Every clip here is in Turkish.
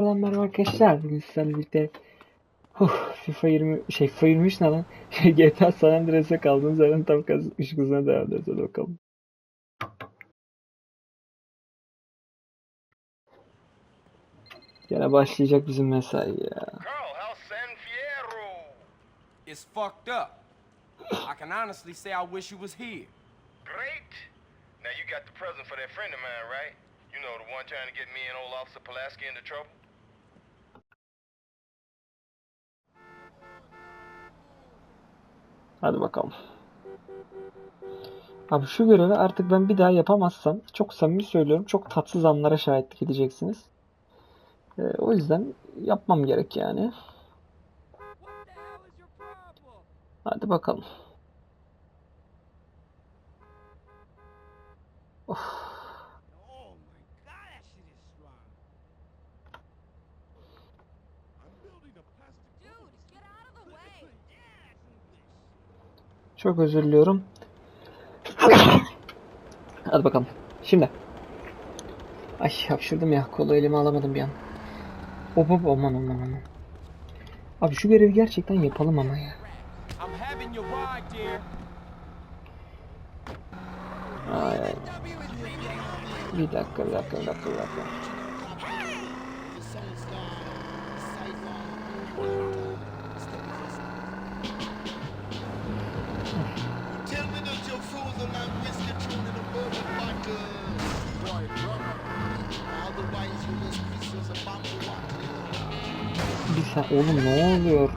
Selam merhaba arkadaşlar. Bugün sizlerle birlikte Huh, FIFA 20 şey FIFA 23 ne lan? GTA San Andreas'a kaldığımız yerden tam ışık hızına devam ediyoruz. Hadi bakalım. Gene başlayacak bizim mesai ya. It's fucked up. I can honestly say I wish you was here. Great. Now you got the present for that friend of mine, right? You know, the one trying to get me and old Officer Pulaski into trouble? Hadi bakalım. Abi şu görevi artık ben bir daha yapamazsam çok samimi söylüyorum çok tatsız anlara şahitlik edeceksiniz. Ee, o yüzden yapmam gerek yani. Hadi bakalım. Çok özür diliyorum. Hadi bakalım. Şimdi. Ay hapşırdım ya. Kolu elime alamadım bir an. Hop hop aman aman aman. Abi şu görevi gerçekten yapalım ama ya. Ay. Bir dakika bir dakika bir dakika bir dakika. Sen oğlum ne oluyor?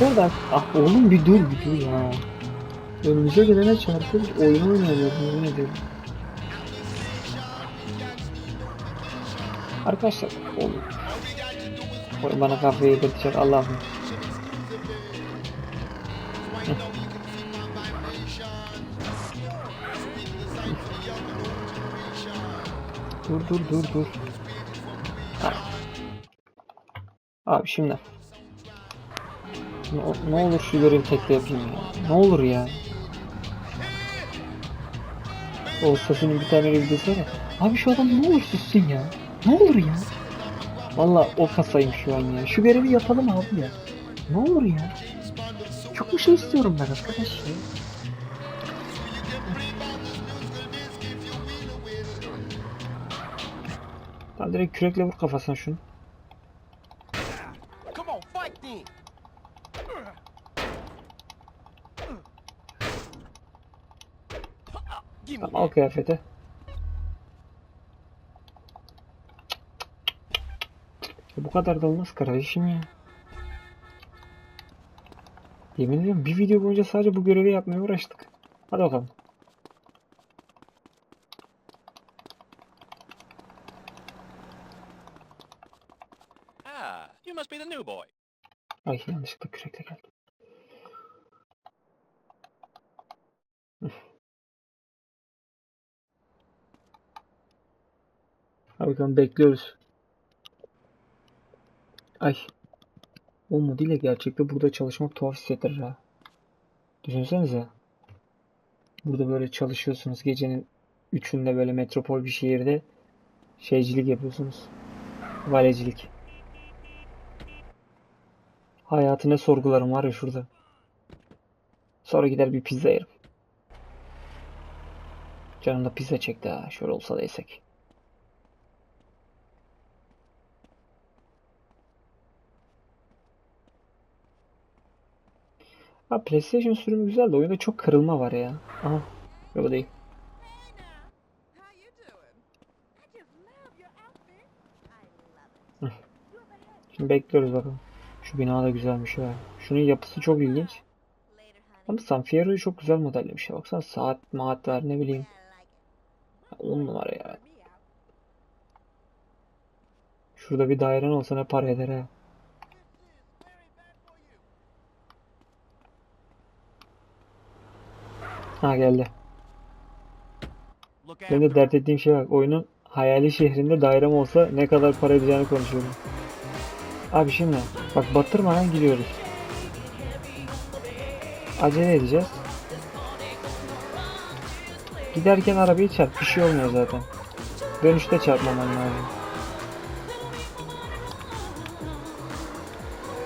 Dur da ah oğlum bir dur bir dur ya. Önümüze gelene çarpıyoruz oyun oynayamıyoruz yemin ediyorum. Arkadaşlar oğlum. Oyun bana kafayı yedirtecek Allah'ım. Dur dur dur dur. Abi şimdi. Ne, ne olur şu görevi tekte yapayım ya. Ne olur ya. O sesinin bir tane videosu. Abi şu adam ne olur sussun ya. Ne olur ya. Valla o kasayım şu an ya. Şu görevi yapalım abi ya. Ne olur ya. Çok bir şey istiyorum ben arkadaş ya. Lan direkt kürekle vur kafasına şunu. Al kıyafeti. Ya bu kadar da olmaz kardeşim ya. Yemin ediyorum bir video boyunca sadece bu görevi yapmaya uğraştık. Hadi bakalım. Ah, you must be the new boy. Ay yanlışlıkla kürekle geldim. Bakalım bekliyoruz. Ay. O mod ile gerçekte burada çalışmak tuhaf hissettirir ha. Düşünsenize. Burada böyle çalışıyorsunuz gecenin üçünde böyle metropol bir şehirde şeycilik yapıyorsunuz. Valecilik. Hayatı sorgularım var ya şurada. Sonra gider bir pizza yerim. Canım da pizza çekti ha. Şöyle olsa da yesek. Ha PlayStation sürümü güzel de oyunda çok kırılma var ya. Aha. Yok değil. Şimdi bekliyoruz bakalım. Şu bina da güzelmiş ha. Şunun yapısı çok ilginç. Ama San Fierro'yu çok güzel modellemiş ya. Baksana saat, maat var ne bileyim. I like it. 10 numara ya. Şurada bir dairen olsa ne para eder ha. Ha geldi. Benim de dert ettiğim şey bak. Oyunun hayali şehrinde dairem olsa ne kadar para edeceğini konuşuyorum. Abi şimdi bak batırmadan gidiyoruz. Acele edeceğiz. Giderken arabayı çarp. Bir şey olmuyor zaten. Dönüşte çarpmaman lazım.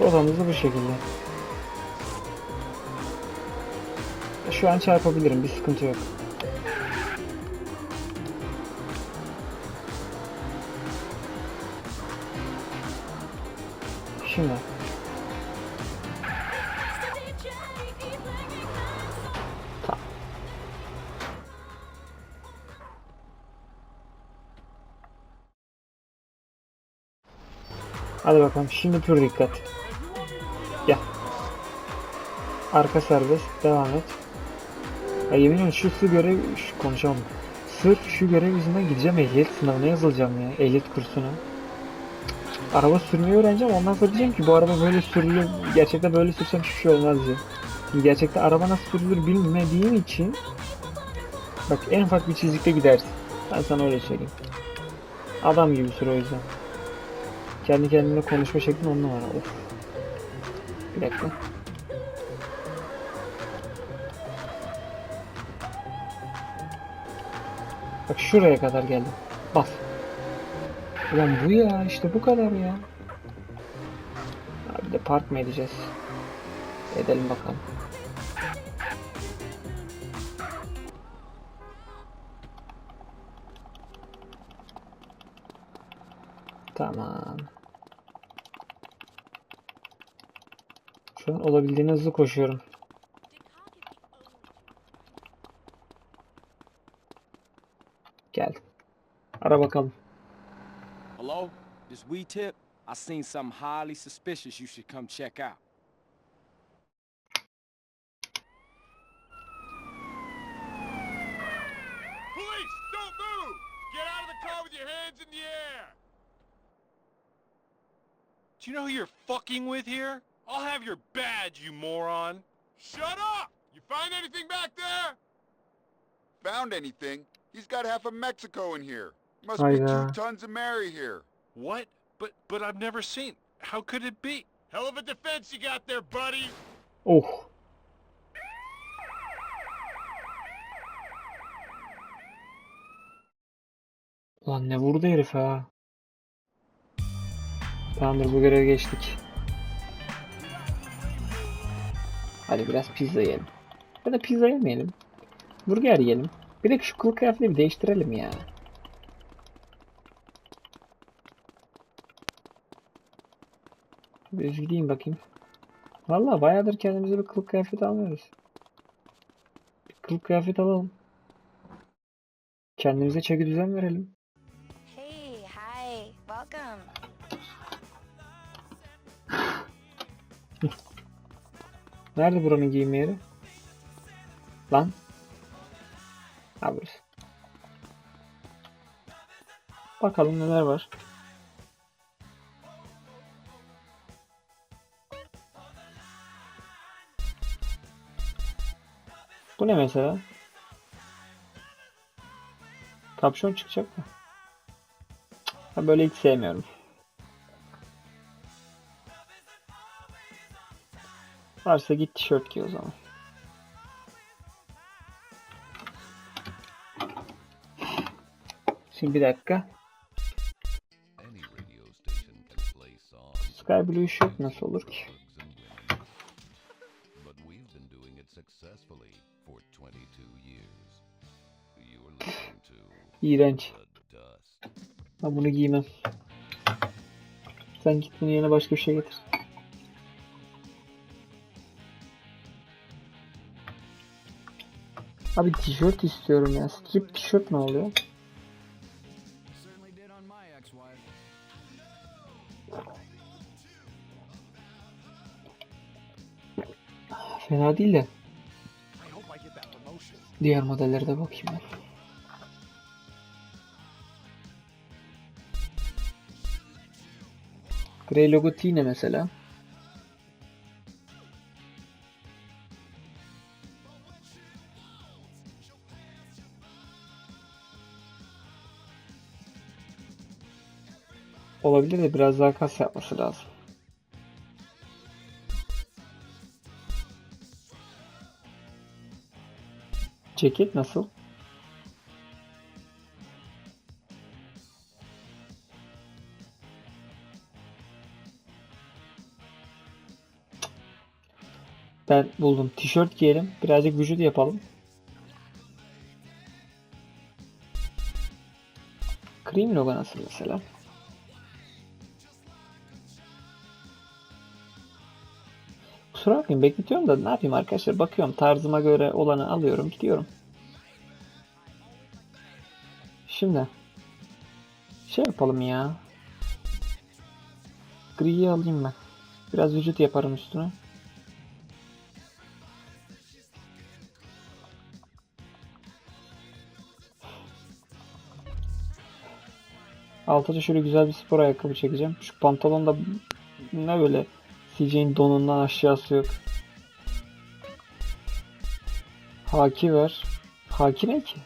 Rotamız da bu şekilde. Şu an çarpabilirim. Bir sıkıntı yok. Şimdi. Tamam. Hadi bakalım. Şimdi pür dikkat. Gel. Arka serbest. Devam et. Ya yemin ediyorum şu su görev... Şu, konuşamam. Sırf şu görev yüzünden gideceğim ehliyet sınavına yazılacağım ya. Ehliyet kursuna. Araba sürmeyi öğreneceğim. Ondan sonra diyeceğim ki bu araba böyle sürülür. Gerçekten böyle sürsem hiçbir şey olmaz diye. Şimdi gerçekten araba nasıl sürülür bilmediğim için Bak en ufak bir çizikte gidersin. Ben sana öyle söyleyeyim. Adam gibi sür o yüzden. Kendi kendine konuşma şeklin on numara. Of. Bir dakika. Bak şuraya kadar geldim. Bas. Ulan bu ya işte bu kadar ya. Abi de park mı edeceğiz? Edelim bakalım. Tamam. Şu an olabildiğine hızlı koşuyorum. Ara bakalım. Hello? This we tip? I seen something highly suspicious you should come check out. Police, don't move! Get out of the car with your hands in the air! Do you know who you're fucking with here? I'll have your badge, you moron. Shut up! You find anything back there? found anything. He's got half of Mexico in here. Must Hayda. be two tons of Mary here. What? But but I've never seen. How could it be? Hell of a defense you got there, buddy! Oh. Lan ne vurdu herif ha. Tamamdır bu görevi geçtik. Hadi biraz pizza yiyelim. Ya da pizza yemeyelim. Burger yiyelim. Bir de şu kılık kıyafeti bir değiştirelim ya. Bir gideyim bakayım. Vallahi bayağıdır kendimize bir kılık kıyafet almıyoruz. Bir kılık kıyafet alalım. Kendimize çeki düzen verelim. Hey, hi, welcome. Nerede buranın giyinme yeri? Lan. Ha burası. Bakalım neler var. Bu ne mesela? Kapşon çıkacak mı? Ha böyle hiç sevmiyorum. Varsa git tişört giy o zaman. Şimdi bir dakika. Sky Blue Shirt nasıl olur ki? İğrenç. Ben bunu giymem. Sen git bunun yerine başka bir şey getir. Abi tişört istiyorum ya. Strip tişört ne oluyor? Fena değil de. Diğer modellere de bakayım ben. Grey logo T ne mesela? Olabilir de biraz daha kas yapması lazım. Ceket nasıl? Ben buldum. Tişört giyelim. Birazcık vücut yapalım. Cream logo nasıl mesela? Kusura bakmayın bekletiyorum da ne yapayım arkadaşlar bakıyorum tarzıma göre olanı alıyorum gidiyorum. Şimdi şey yapalım ya. Griyi alayım ben. Biraz vücut yaparım üstüne. Altta da şöyle güzel bir spor ayakkabı çekeceğim. Şu pantolon da ne böyle CJ'in donundan aşağısı yok. Haki ver. Haki ne ki?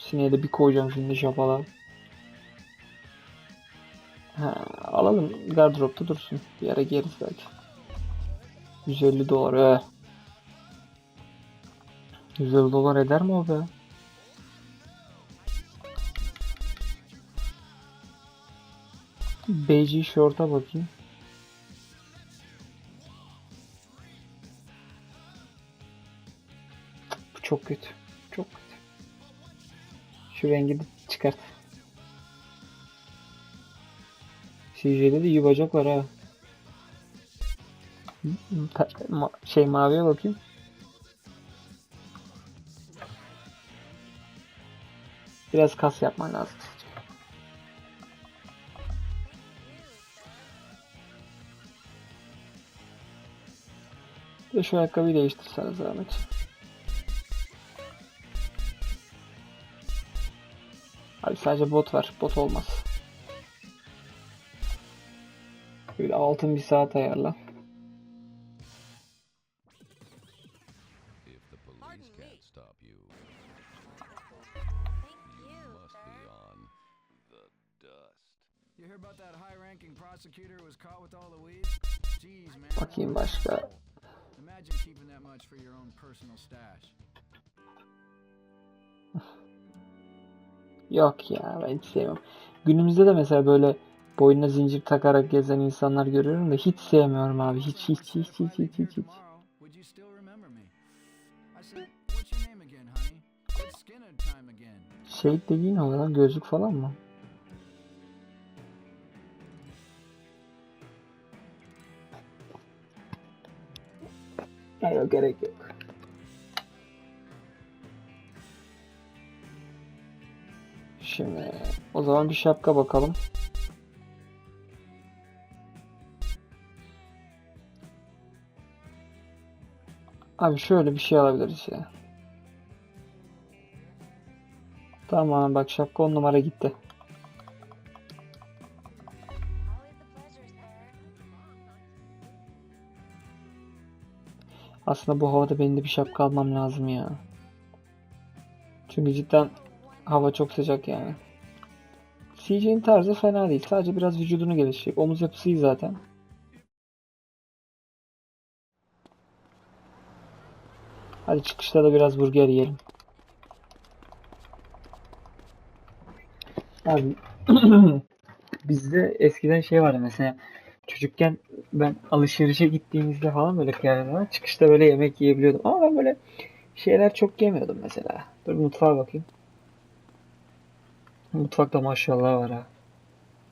Sineye de bir koyacağım şimdi şapala. Ha, alalım gardıropta dursun. Bir ara giyeriz belki. 150 dolar. Ee. 150 dolar eder mi o be? Beige şorta bakayım. Bu çok kötü. Çok kötü. Şu rengi de çıkart. CJ'de de iyi bacak var ha. Şey maviye bakayım. Biraz kas yapman lazım. De şu ayakkabıyı değiştirsene zahmet. Abi sadece bot var. Bot olmaz. Bir de altın bir saat ayarla. Bakayım başka. Much for your own personal stash. Yok ya ben hiç sevmem. Günümüzde de mesela böyle boynuna zincir takarak gezen insanlar görüyorum da hiç sevmiyorum abi. Hiç hiç hiç hiç hiç hiç hiç. Şey dediğin o lan gözlük falan mı? Hayır gerek yok. Şimdi o zaman bir şapka bakalım. Abi şöyle bir şey alabiliriz ya. Tamam bak şapka on numara gitti. Aslında bu havada benim de bir şapka almam lazım ya. Çünkü cidden hava çok sıcak yani. CJ'nin tarzı fena değil. Sadece biraz vücudunu gelişecek. Omuz yapısı iyi zaten. Hadi çıkışta da biraz burger yiyelim. Abi bizde eskiden şey vardı mesela çocukken ben alışverişe gittiğimizde falan böyle kıyafetler çıkışta böyle yemek yiyebiliyordum ama ben böyle şeyler çok yemiyordum mesela. Dur mutfağa bakayım. Mutfakta maşallah var ha.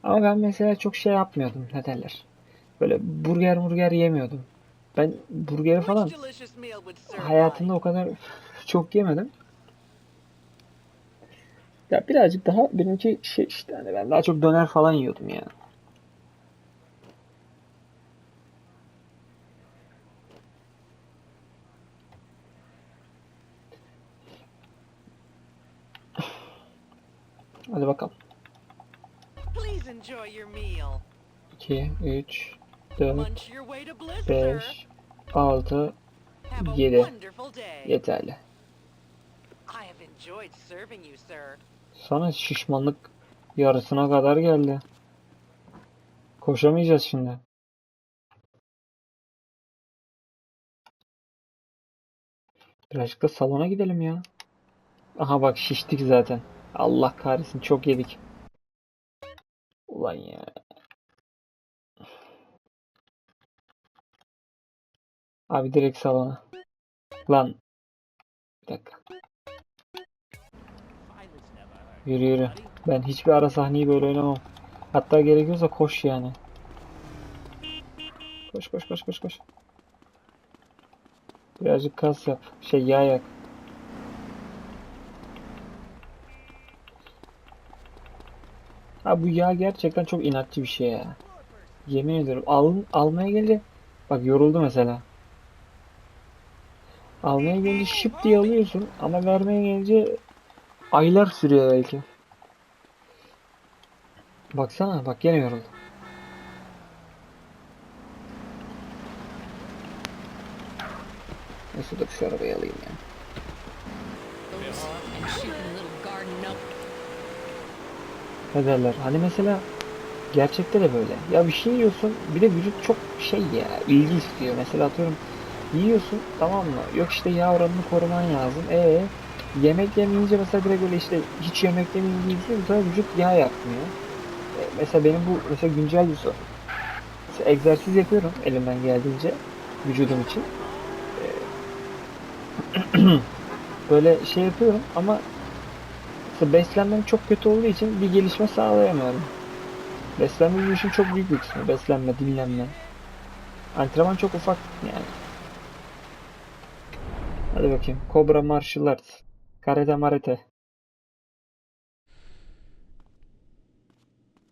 Ama ben mesela çok şey yapmıyordum ne derler. Böyle burger burger yemiyordum. Ben burgeri falan hayatımda o kadar çok yemedim. Ya birazcık daha benimki şey işte hani ben daha çok döner falan yiyordum ya. Hadi bakalım. Please enjoy your meal. 2, 3, 4, Munch your way to bliss, sir. 5, 6 Have a yedi. wonderful day. yeterli. Sana şişmanlık yarısına kadar geldi. Koşamayacağız şimdi. Birazcık da salona gidelim ya. Aha bak şiştik zaten. Allah kahretsin çok yedik. Ulan ya. Abi direkt salona. Lan. Bir dakika. Yürü yürü. Ben hiçbir ara sahneyi böyle oynamam. Hatta gerekiyorsa koş yani. Koş koş koş koş koş. Birazcık kas yap. Şey yağ yak. Ha bu yağ gerçekten çok inatçı bir şey ya. Yemin ediyorum. Al, almaya gelince bak yoruldu mesela. Almaya gelince şıp diye alıyorsun ama vermeye gelince aylar sürüyor belki. Baksana bak gene yoruldu. Neyse dur şu arabayı alayım ya. Ne? Hani mesela gerçekte de böyle. Ya bir şey yiyorsun bir de vücut çok şey ya ilgi istiyor. Mesela atıyorum yiyorsun tamam mı? Yok işte yağ oranını koruman lazım. E yemek yemeyince mesela direkt böyle işte hiç yemek yemeyince sefer vücut yağ yakmıyor. E, mesela benim bu mesela güncel bir sorun. Mesela egzersiz yapıyorum elimden geldiğince vücudum için. E, böyle şey yapıyorum ama mesela beslenmem çok kötü olduğu için bir gelişme sağlayamıyorum. Beslenme bu işin çok büyük bir kısmı. Beslenme, dinlenme. Antrenman çok ufak yani. Hadi bakayım. Cobra Martial Arts. Karate Marate.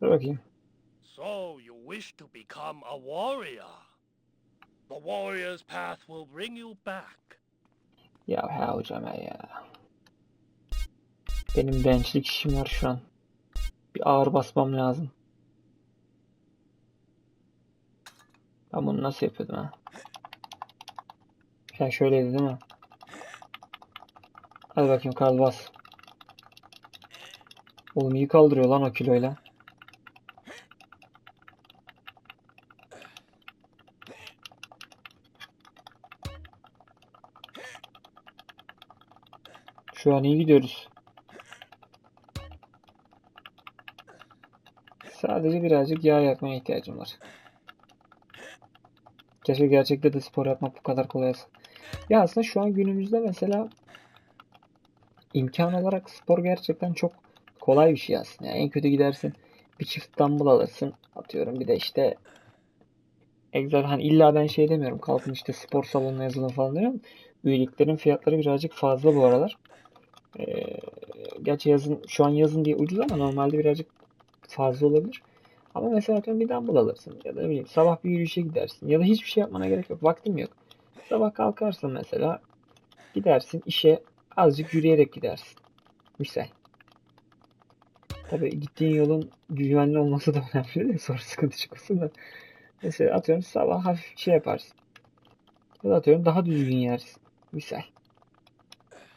Dur bakayım. So, you wish to become a warrior? The warrior's path will bring you back. Ya hocam ya. Benim benchlik işim var şu an. Bir ağır basmam lazım. Ben bunu nasıl yapıyordum ha? Ya şöyleydi değil mi? Hadi bakayım Karl bas. Oğlum iyi kaldırıyor lan o kiloyla. Şu an iyi gidiyoruz. Sadece birazcık yağ yakmaya ihtiyacım var. Keşke gerçekte de spor yapmak bu kadar kolay olsa. Ya aslında şu an günümüzde mesela imkan olarak spor gerçekten çok kolay bir şey aslında. Yani en kötü gidersin bir çift dumbbell alırsın atıyorum bir de işte egzer hani illa ben şey demiyorum kalkın işte spor salonuna yazılın falan diyorum. Üyeliklerin fiyatları birazcık fazla bu aralar. Ee, gerçi yazın şu an yazın diye ucuz ama normalde birazcık fazla olabilir. Ama mesela atıyorum bir dumbbell alırsın ya da ne bileyim sabah bir yürüyüşe gidersin ya da hiçbir şey yapmana gerek yok. Vaktim yok. Sabah kalkarsın mesela gidersin işe azıcık yürüyerek gidersin. Misal. Tabii gittiğin yolun güvenli olması da önemli de sonra sıkıntı çıkmasın da. Mesela atıyorum sabah hafif şey yaparsın. Ya da atıyorum daha düzgün yersin. Misal.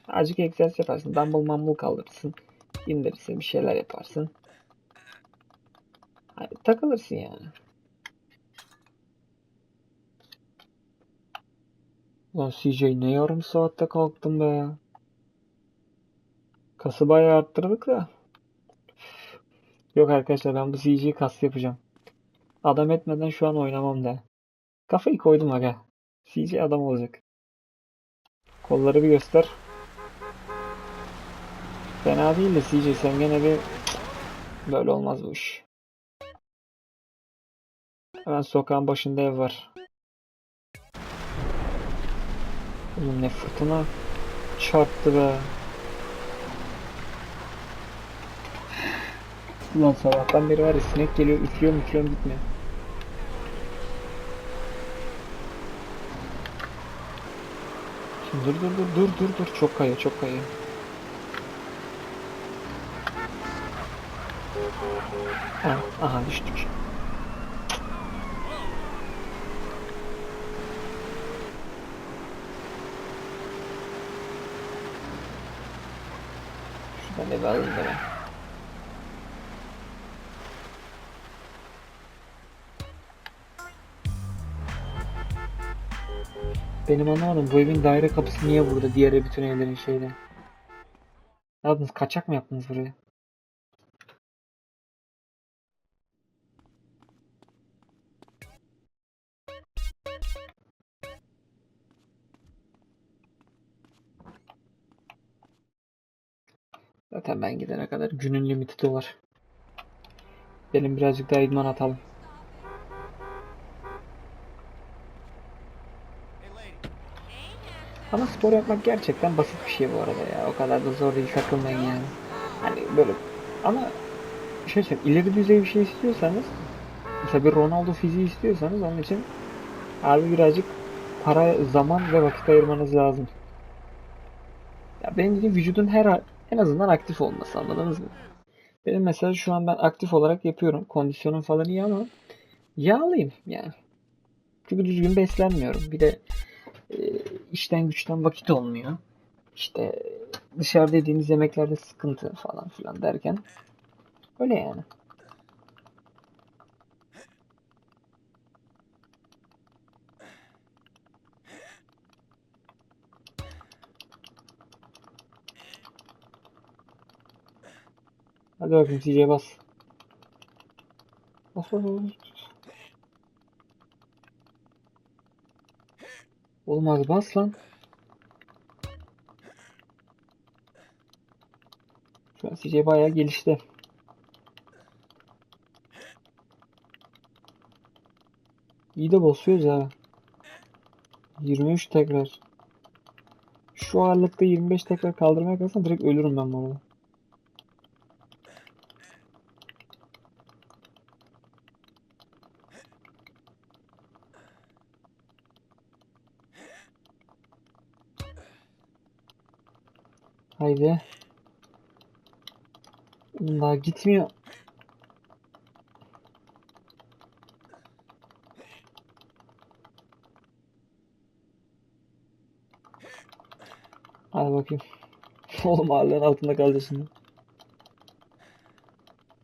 Azıcık egzersiz yaparsın. Dumbbell mumble kaldırırsın. İndirirsin bir şeyler yaparsın. Takılırsın yani. Lan CJ ne yarım saatte kalktım be. Kası bayağı arttırdık da. Yok arkadaşlar ben bu CJ'yi kas yapacağım. Adam etmeden şu an oynamam da. Kafayı koydum aga. CJ adam olacak. Kolları bir göster. Fena değil de CJ sen gene bir böyle olmaz bu iş. Hemen sokağın başında ev var. Oğlum ne fırtına çarptı be. Ulan sabahtan beri var ya sinek geliyor üflüyorum üflüyorum gitmiyor. Dur dur dur dur dur dur çok kayıyor çok kayıyor. Ha, aha düştük. Şuradan eve alayım da ben. Benim anlamadım bu evin daire kapısı niye burada diğer bütün evlerin şeyde. Ne yaptınız kaçak mı yaptınız buraya? Zaten ben gidene kadar günün limiti dolar. Benim birazcık daha idman atalım. Ama spor yapmak gerçekten basit bir şey bu arada ya. O kadar da zor değil takılmayın yani. Hani böyle ama şey söyleyeyim ileri düzey bir şey istiyorsanız mesela bir Ronaldo fiziği istiyorsanız onun için abi birazcık para, zaman ve vakit ayırmanız lazım. Ya benim dediğim vücudun her en azından aktif olması anladınız mı? Benim mesela şu an ben aktif olarak yapıyorum. Kondisyonum falan iyi ama yağlıyım yani. Çünkü düzgün beslenmiyorum. Bir de e, işten güçten vakit olmuyor. İşte dışarıda yediğimiz yemeklerde sıkıntı falan filan derken öyle yani. Hadi bakayım CJ bas. Bas bas bas. Oğlum az bas lan. Şu an CJ bayağı gelişti. İyi de basıyoruz ha. 23 tekrar. Şu ağırlıkta 25 tekrar kaldırmaya kalksam direkt ölürüm ben bu arada. Haydi. Daha gitmiyor. Hadi bakayım. Oğlum ağırlığın altında kaldı şimdi.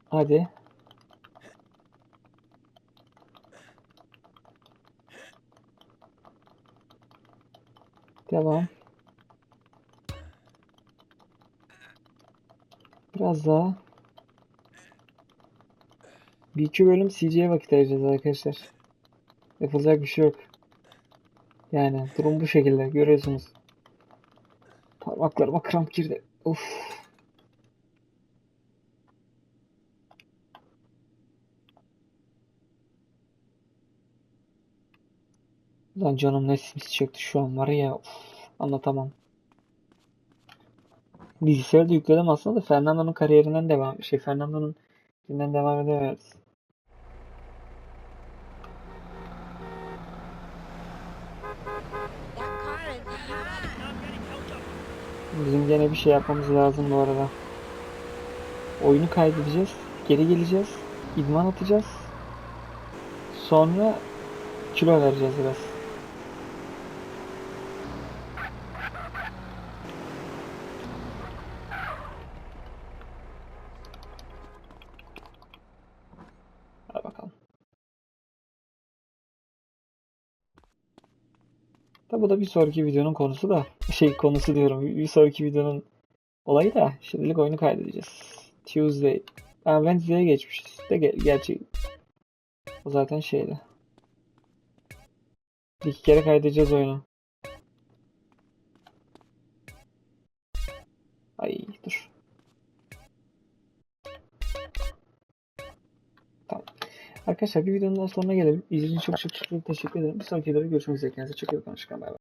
Hadi. Devam. Biraz daha. Bir iki bölüm CG'ye vakit ayıracağız arkadaşlar. Yapılacak bir şey yok. Yani durum bu şekilde görüyorsunuz. Parmaklarıma kramp girdi. Of. Lan canım ne sims çekti şu an var ya. Of, anlatamam. Bilgisayarı da yükledim aslında da Fernando'nun kariyerinden devam şey Fernando'nun filminden devam edemez. Bizim gene bir şey yapmamız lazım bu arada. Oyunu kaydedeceğiz. Geri geleceğiz. idman atacağız. Sonra kilo vereceğiz biraz. Hadi bakalım. Tabi bu da bir sonraki videonun konusu da şey konusu diyorum bir sonraki videonun olayı da şimdilik oyunu kaydedeceğiz. Tuesday. Ha, Wednesday'e geçmişiz. De ge- gerçi o zaten şeydi. Bir iki kere kaydedeceğiz oyunu. Arkadaşlar bir videonun daha sonuna gelelim. İzlediğiniz için çok çok teşekkür ederim. Bir sonraki videoda görüşmek üzere. Kendinize çok iyi bakın. Hoşçakalın.